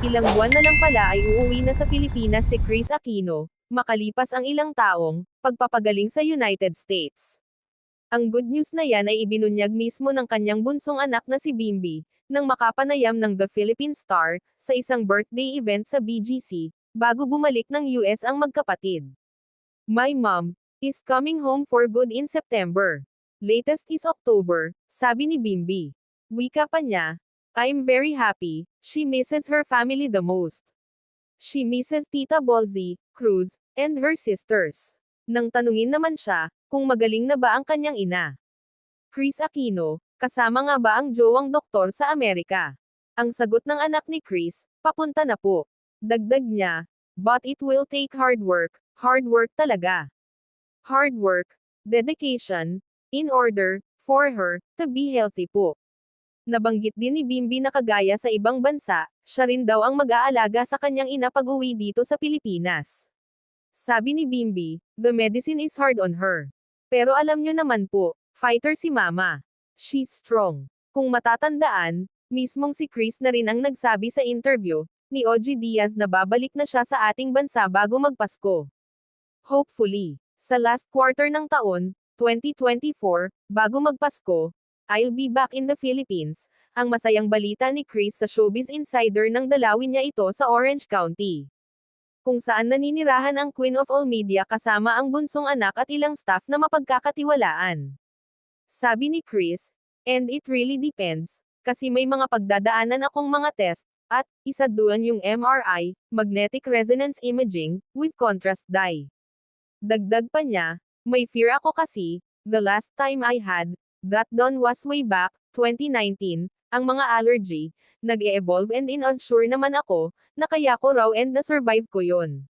Ilang buwan na lang pala ay uuwi na sa Pilipinas si Chris Aquino, makalipas ang ilang taong pagpapagaling sa United States. Ang good news na yan ay ibinunyag mismo ng kanyang bunsong anak na si Bimbi, nang makapanayam ng The Philippine Star, sa isang birthday event sa BGC, bago bumalik ng US ang magkapatid. My mom is coming home for good in September. Latest is October, sabi ni Bimbi. Wika pa niya, I'm very happy, she misses her family the most. She misses Tita Bolzy, Cruz, and her sisters. Nang tanungin naman siya, kung magaling na ba ang kanyang ina. Chris Aquino, kasama nga ba ang jowang doktor sa Amerika? Ang sagot ng anak ni Chris, papunta na po. Dagdag niya, but it will take hard work, hard work talaga. Hard work, dedication, in order, for her, to be healthy po. Nabanggit din ni Bimbi na kagaya sa ibang bansa, siya rin daw ang mag-aalaga sa kanyang ina pag-uwi dito sa Pilipinas. Sabi ni Bimbi, the medicine is hard on her. Pero alam nyo naman po, fighter si mama. She's strong. Kung matatandaan, mismong si Chris na rin ang nagsabi sa interview, ni OG Diaz na babalik na siya sa ating bansa bago magpasko. Hopefully, sa last quarter ng taon, 2024, bago magpasko, I'll be back in the Philippines, ang masayang balita ni Chris sa Showbiz Insider nang dalawin niya ito sa Orange County. Kung saan naninirahan ang Queen of All Media kasama ang bunsong anak at ilang staff na mapagkakatiwalaan. Sabi ni Chris, and it really depends, kasi may mga pagdadaanan akong mga test, at, isa doon yung MRI, magnetic resonance imaging, with contrast dye. Dagdag pa niya, may fear ako kasi, the last time I had, that done was way back, 2019, ang mga allergy, nag-e-evolve and in sure naman ako, na kaya ko raw and na-survive ko yon.